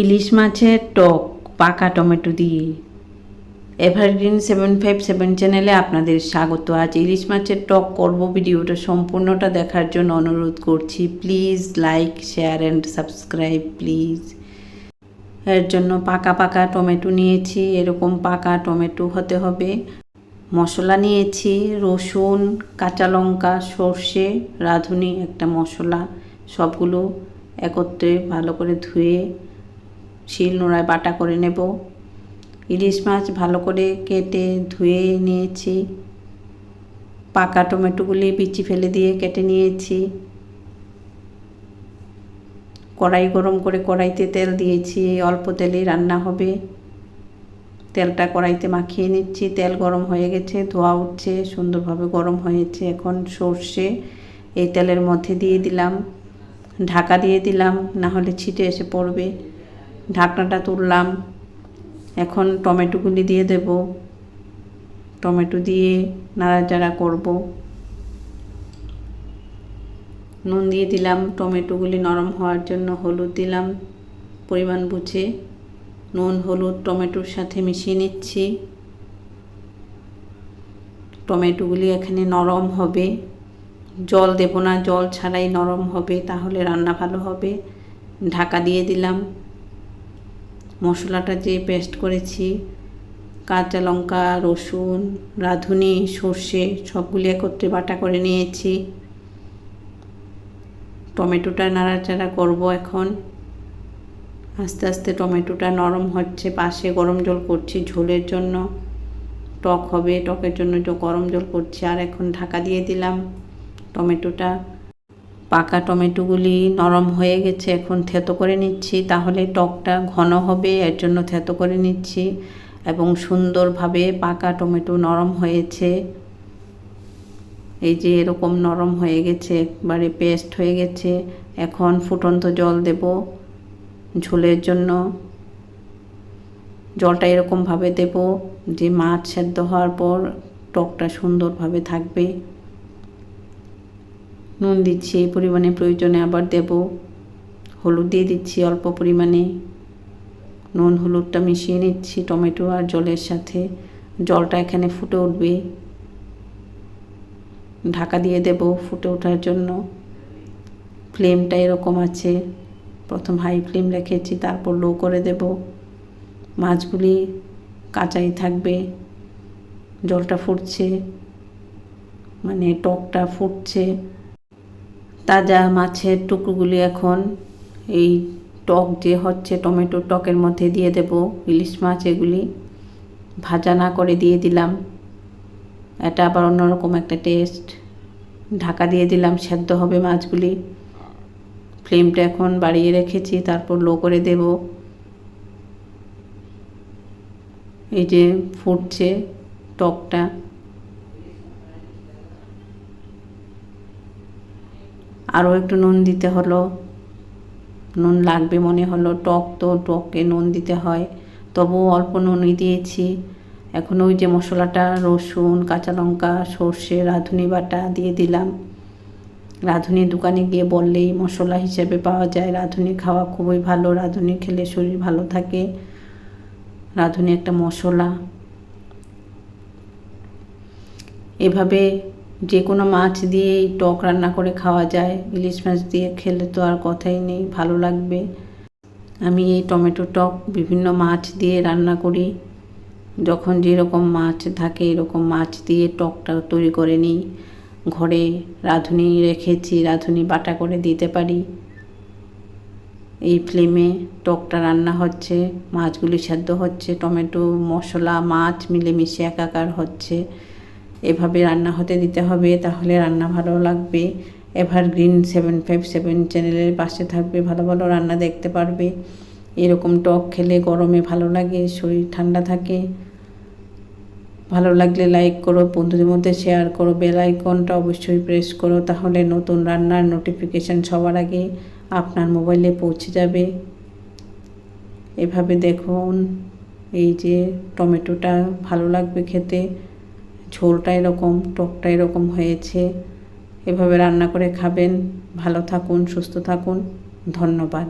ইলিশ মাছের টক, পাকা টমেটো দিয়ে। এভারগ্রিন সেভেন ফাইভ সেভেন চ্যানেলে আপনাদের স্বাগত। আজ ইলিশ মাছের টক করব ভিডিওটা সম্পূর্ণটা দেখার জন্য অনুরোধ করছি। Please like, share and subscribe, please. এর জন্য পাকা পাকা টমেটো নিয়েছি। এরকম পাকা টমেটো হতে হবে। মশলা নিয়েছি। রসুন, কাঁচা লঙ্কা, সর্ষে, রাঁধুনি, একটা মশলা। সবগুলো একত্রে ভালো করে ধুয়ে শিল নোড়ায় বাটা করে নেব। ইলিশ মাছ ভালো করে কেটে ধুয়ে নিয়েছি। পাকা টমেটোগুলি বিচি ফেলে দিয়ে কেটে নিয়েছি। কড়াই গরম করে কড়াইতে তেল দিয়েছি, অল্প তেলেই রান্না হবে। তেলটা কড়াইতে মাখিয়ে নিচ্ছি, তেল গরম হয়ে গেছে, ধোয়া উঠছে, সুন্দরভাবে গরম হয়েছে। এখন সর্ষে এই তেলের মধ্যে দিয়ে দিলাম। ঢাকা দিয়ে দিলাম না হলে ছিটে এসে পড়বে। ঢাকনাটা তুললাম। এখন টমেটোগুলি দিয়ে দেব। টমেটো দিয়ে নাড়াচাড়া করব। নুন দিয়ে দিলাম। টমেটোগুলি নরম হওয়ার জন্য হলুদ দিলাম। পরিমাণ বুঝে নুন, হলুদ, টমেটোর সাথে মিশিয়ে নিচ্ছি। টমেটোগুলি এখানে নরম হবে। জল দেব না। জল ছাড়াই নরম হবে, তাহলে রান্না ভালো হবে। ঢাকা দিয়ে দিলাম। মশলাটা যে পেস্ট করেছি, কাঁচা লঙ্কা, রসুন, রাঁধুনি, সর্ষে, সবগুলি একত্রে বাটা করে নিয়েছি। টমেটোটা নাড়াচাড়া করব এখন। আস্তে আস্তে টমেটোটা নরম হচ্ছে, পাশে গরম জল করছি ঝোলের জন্য। টক হবে, টকের জন্য গরম জল করছি, আর এখন ঢাকা দিয়ে দিলাম টমেটোটা। পাকা টমেটোগুলি নরম হয়ে গেছে, এখন থেতো করে নিচ্ছি। তাহলে টকটা ঘন হবে, এর জন্য থেতো করে নিচ্ছি এবং সুন্দরভাবে পাকা টমেটো নরম হয়েছে। এই যে এরকম নরম হয়ে গেছে, একবারে পেস্ট হয়ে গেছে। এখন ফুটন্ত জল দেব ঝোলের জন্য। জলটা এরকমভাবে দেব যে মাছ সেদ্ধ হওয়ার পর টকটা সুন্দরভাবে থাকবে। নুন দিচ্ছি, এই পরিমাণে প্রয়োজনে আবার দেব। হলুদ দিয়ে দিচ্ছি অল্প পরিমাণে। নুন, হলুদটা মিশিয়ে নিচ্ছি টমেটো আর জলের সাথে। জলটা এখানে ফুটে উঠবে। ঢাকা দিয়ে দেব ফুটে ওঠার জন্য। ফ্লেমটা এরকম আছে। প্রথম হাই ফ্লেম রেখেছি, তারপর লো করে দেব। মাছগুলি কাঁচাই থাকবে। জলটা ফুটছে মানে টকটা ফুটছে। তাজা মাছের টুকরোগুলি এখন এই টক যে হচ্ছে, টমেটো টকের মধ্যে দিয়ে দেব, ইলিশ মাছ এগুলি। ভাজা না করে দিয়ে দিলাম। এটা আবার অন্যরকম একটা টেস্ট ঢাকা দিয়ে দিলাম, সেদ্ধ হবে মাছগুলি। ফ্লেমটা এখন বাড়িয়ে রেখেছি, তারপর লো করে দেব। এই যে ফুটছে টকটা। আরও একটু নুন দিতে হলো। নুন লাগবে মনে হলো, টক তো টকে নুন দিতে হয়। তবুও অল্প নুনই দিয়েছি। এখন ওই যে মশলাটা, রসুন, কাঁচা লঙ্কা, সর্ষে, রাঁধুনি বাটা দিয়ে দিলাম। রাঁধুনি দোকানে গিয়ে বললেই মশলা হিসেবে পাওয়া যায়। রাঁধুনি খাওয়া খুবই ভালো, রাঁধুনি খেলে শরীর ভালো থাকে। রাঁধুনি একটা মশলা। এভাবে যে কোনো মাছ দিয়েই টক রান্না করে খাওয়া যায়, ইলিশ মাছ দিয়ে খেলে তো আর কথাই নেই, ভালো লাগবে। আমি এই টমেটো টক বিভিন্ন মাছ দিয়ে রান্না করি। যখন যেরকম মাছ থাকে, এরকম মাছ দিয়ে টকটা তৈরি করে নিই। ঘরে রাঁধুনি রেখেছি, রাঁধুনি বাটা করে দিতে পারি। এই ফ্লেমে টকটা রান্না হচ্ছে, মাছগুলি সেদ্ধ হচ্ছে, টমেটো, মশলা, মাছ মিলেমিশে একাকার হচ্ছে। এভাবে রান্না হতে দিতে হবে, তাহলে রান্না ভালো লাগবে। এভারগ্রিন সেভেন ফাইভ সেভেন চ্যানেলের পাশে থাকবে, ভালো ভালো রান্না দেখতে পারবে। এরকম টক খেলে গরমে ভালো লাগে, শরীর ঠান্ডা থাকে। ভালো লাগলে লাইক করো, বন্ধুদের মধ্যে শেয়ার করো বেল আইকনটা অবশ্যই প্রেস করো, তাহলে নতুন রান্নার নোটিফিকেশান সবার আগে আপনার মোবাইলে পৌঁছে যাবে। এভাবে দেখুন, এই যে টমেটোটা ভালো লাগবে খেতে। ঝোলটা এরকম টকটা এরকম হয়েছে। এভাবে রান্না করে খাবেন। ভালো থাকুন সুস্থ থাকুন। ধন্যবাদ।